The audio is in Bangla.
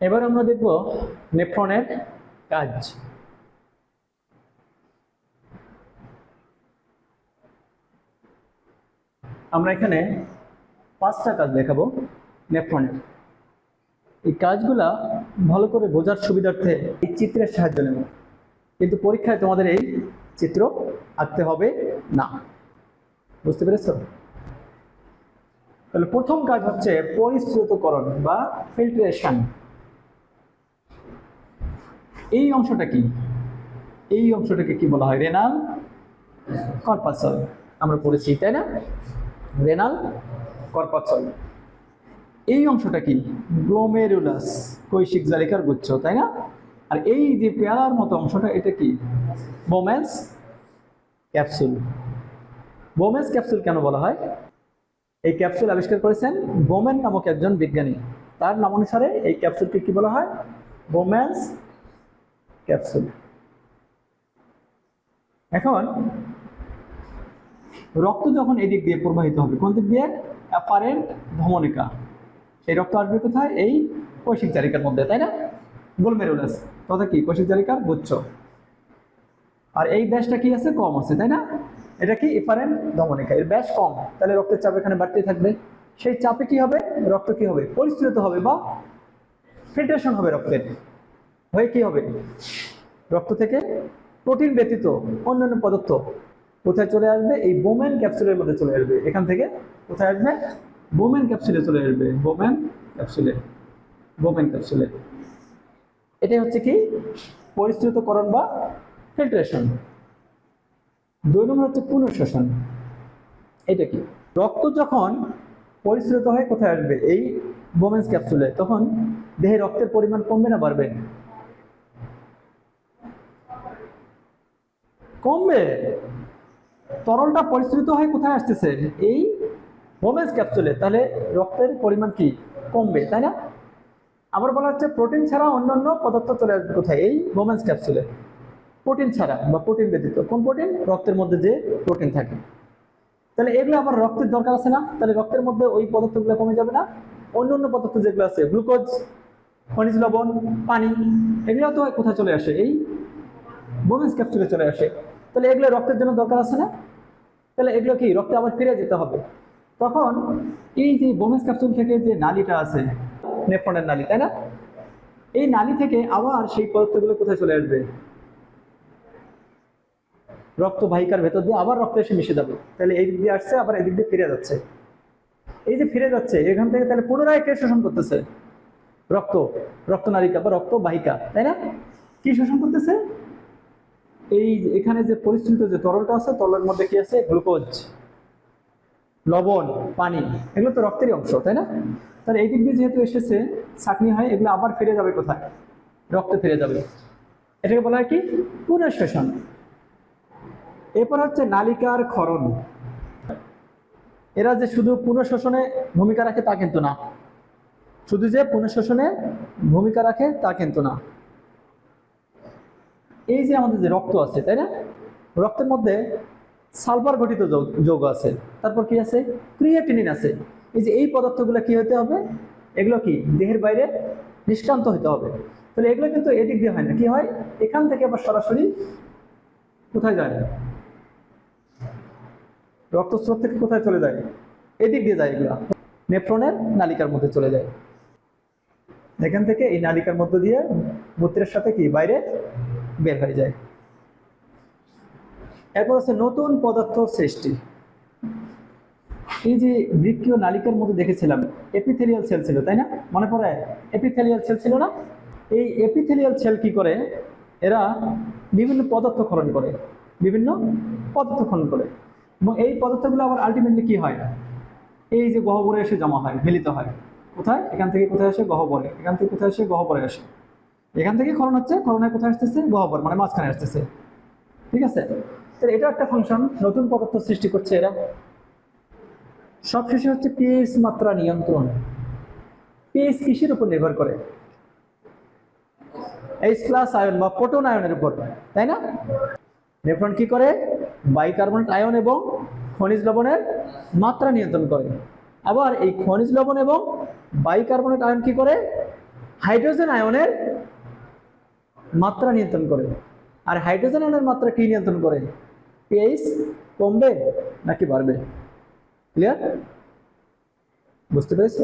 এবার আমরা দেখব নেফ্রনের কাজ। আমরা এখানে পাঁচটা কাজ দেখাবো নেফ্রনের। এই কাজগুলা ভালো করে বোঝার সুবিধার্থে এই চিত্রের সাহায্য নেব। কিন্তু পরীক্ষায় তোমাদের এই চিত্র আঁকতে হবে না। বুঝতে পেরেছ? তাহলে প্রথম কাজ হচ্ছে পরিশ্রুতকরণ বা ফিল্ট্রেশন এই অংশটা কি? এই অংশটাকে কি বলা হয়? রেনাল কর্পাসল আমরা পড়েছি, তাই না? রেনাল কর্পাসল এই অংশটা কি? গ্লোমেরুলাস কৈশিক জালিকার গুচ্ছ, তাই না? আর এই যে পেয়ারার মতো অংশটা, এটা কি? বোমেন্স ক্যাপসুল বোমেন্স ক্যাপসুল কেন বলা হয়? এই ক্যাপসুল আবিষ্কার করেছেন বোমেন নামক একজন বিজ্ঞানী। তার নাম অনুসারে এই ক্যাপসুলটি কি বলা হয়? Bowman's capsule. এখন, রক্ত যখন এদিক দিয়ে প্রবাহিত হবে, কোন দিক দিয়ে? অ্যাপারেন্ট ধমনিকা সেই রক্ত আসবে কোথায়? এই কৈশিক জালিকার মধ্যে, তাই না? গোলমেরুলাস। তথা কি? কৈশিক জালিকার গুচ্ছ। আর এই ব্যাসটা কি আছে? কম আছে, তাই না? এটা কি? ইফারেন্ট ধমনিকা এর ব্যাস কম। তাহলে রক্তের চাপ এখানে বাড়তেই থাকবে। সেই চাপে কি হবে? রক্ত কি হবে? পরিস্ফুটিত হবে বা ফিল্ট্রেশন হবে রক্তের। হয়ে কি হবে? রক্ত থেকে প্রোটিন ব্যতীত অন্যান্য পদার্থ কোথায় চলে আসবে? এই বোমেন ক্যাপসুলের মধ্যে চলে আসবে। এখান থেকে কোথায় আসবে? বোমেন ক্যাপসুলে চলে আসবে। বোমেন ক্যাপসুলে। বোমেন ক্যাপসুলে। এটাই হচ্ছে কি? পরিশ্রুতকরণ বা ফিল্ট্রেশন দুই নম্বর হচ্ছে পুনঃশোষণ এটা কি? রক্ত যখন পরিশ্রুত হয়ে কোথায় আসবে? এই বোমেন্স ক্যাপসুলে, তখন দেহে রক্তের পরিমাণ কমবে না, বাড়বে কমবে? তরলটা পরিশ্রুত হয়ে কোথায় আসতেছে? এই বোমেন্স ক্যাপসুলে তাহলে রক্তের পরিমাণ কি? কমবে, তাই না? আবার বলা হচ্ছে প্রোটিন ছাড়া অন্যান্য পদার্থ চলে আসবে কোথায়? এই বোমেন্স ক্যাপসুলে প্রোটিন ছাড়া বা প্রোটিন ব্যতীত। কোন প্রোটিন রক্তের মধ্যে যে প্রোটিন থাকে। তাহলে এগুলো আবার রক্তের দরকার আছে না? তাহলে রক্তের মধ্যে ওই পদার্থগুলো কমে যাবে না? অন্য অন্য পদার্থ যেগুলো আছে, গ্লুকোজ, খনিজ লবণ, পানি, এগুলো তো কোথায় চলে আসে? এই বোমেন্স ক্যাপসুলে চলে আসে। তাহলে এগুলো রক্তের জন্য দরকার আছে না? তাহলে এগুলো কি, রক্তে আবার ফিরে যেতে হবে? তখন এই যে বোমেন্স ক্যাপসুল থেকে যে নালীটা আছে, নেফ্রনের নালী, তাই না? এই নালী থেকে আবার সেই পদার্থগুলো কোথায় চলে আসবে? রক্ত বাহিকার ভেতর দিয়ে আবার রক্ত এসে মিশে যাবে। তাহলে এই দিক দিয়ে আসছে, আবার এদিক দিয়ে ফিরে যাচ্ছে। এই যে ফিরে যাচ্ছে, এখান থেকে তাহলে পুনরায় কে শোষণ করতেছে? রক্ত রক্ত রক্তনালিকা বা রক্ত বাহিকা, তাই না? কি শোষণ করতেছে? এই এখানে যে পরিস্থিত যে তরলটা আছে, তরলের মধ্যে কি আছে? গ্লুকোজ, লবণ, পানি, এগুলো তো রক্তেরই অংশ, তাই না? তাহলে এই দিক দিয়ে যেহেতু এসেছে চাকনি হয়, এগুলো আবার ফিরে যাবে কোথায়? রক্তে ফিরে যাবে। এটাকে বলা হয় কি? পুনঃশোষণ এরপর হচ্ছে নালিকার ক্ষরণ। এরা যে শুধু পুনঃশোষণে ভূমিকা রাখে তা কিন্তু না। শুধু যে পুনঃশোষণে ভূমিকা রাখে তা কিন্তু না। এই যে আমাদের যে রক্ত আছে, তাই না? রক্তের মধ্যে সালফার ঘটিত যৌগ আছে। তারপর কি আছে? ক্রিয়েটিনিন আছে। এই যে এই পদার্থগুলো কি হতে হবে? এগুলো কি? দেহের বাইরে নিষ্কান্ত হতে হবে। তাহলে এগুলো কিন্তু এদিক দিয়ে হয় না। কি হয়? এখান থেকে আবার সরাসরি কোথায় যায়? রক্তস্রোত থেকে কোথায় চলে যায়? এদিক দিয়ে যায় এগুলো। নেফ্রনের নালিকার মধ্যে চলে যায়। এখান থেকে এই নালিকার মধ্য দিয়ে মূত্রের সাথে কি? বাইরে বের হয়ে যায়। এরপর হচ্ছে নতুন পদার্থ সৃষ্টি। এই যে বৃক্ষীয় নালিকার মধ্যে দেখেছিলাম এপিথেলিয়াল সেল ছিল, তাই না? মনে পড়ে? এপিথেলিয়াল সেল ছিল না? এই এপিথেলিয়াল সেল কি করে? এরা বিভিন্ন পদার্থ খরণ করে, বিভিন্ন পদার্থ খনন করে। এবং এই পদার্থগুলো আবার আলটিমেটলি কি হয়? এই যে গহ্বরে এসে জমা হয়, মিলিত হয়। কোথায়? এখান থেকে কোথায় আসে? গহ্বরে। এখান থেকে কোথায় আসে? গহ্বরে আসে। এখান থেকে খনন হচ্ছে খননে কোথায় আসতেছে? গহ্বর মানে মাঝখানে আসতেছে। ঠিক আছে? তাহলে এটা একটা ফাংশন নতুন পদার্থ সৃষ্টি করছে এরা। সবশেষে হচ্ছে পিএইচ মাত্রা নিয়ন্ত্রণ। পিএইচ কিসের উপর নির্ভর করে? এইচ প্লাস আয়ন বা প্রোটন আয়নের উপর, তাই না? নেফ্রন কি করে? বাইকার্বনেট আয়ন এবং খনিজ লবণের মাত্রা নিয়ন্ত্রণ করে। আবার এই খনিজ লবণ এবং বাইকার্বনেট আয়ন কি করে? হাইড্রোজেন আয়নের মাত্রা নিয়ন্ত্রণ করে। আর হাইড্রোজেন আয়নের মাত্রা কি নিয়ন্ত্রণ করে? পিএইচ কমবে নাকি বাড়বে? ক্লিয়ার বুঝতে পেরেছ?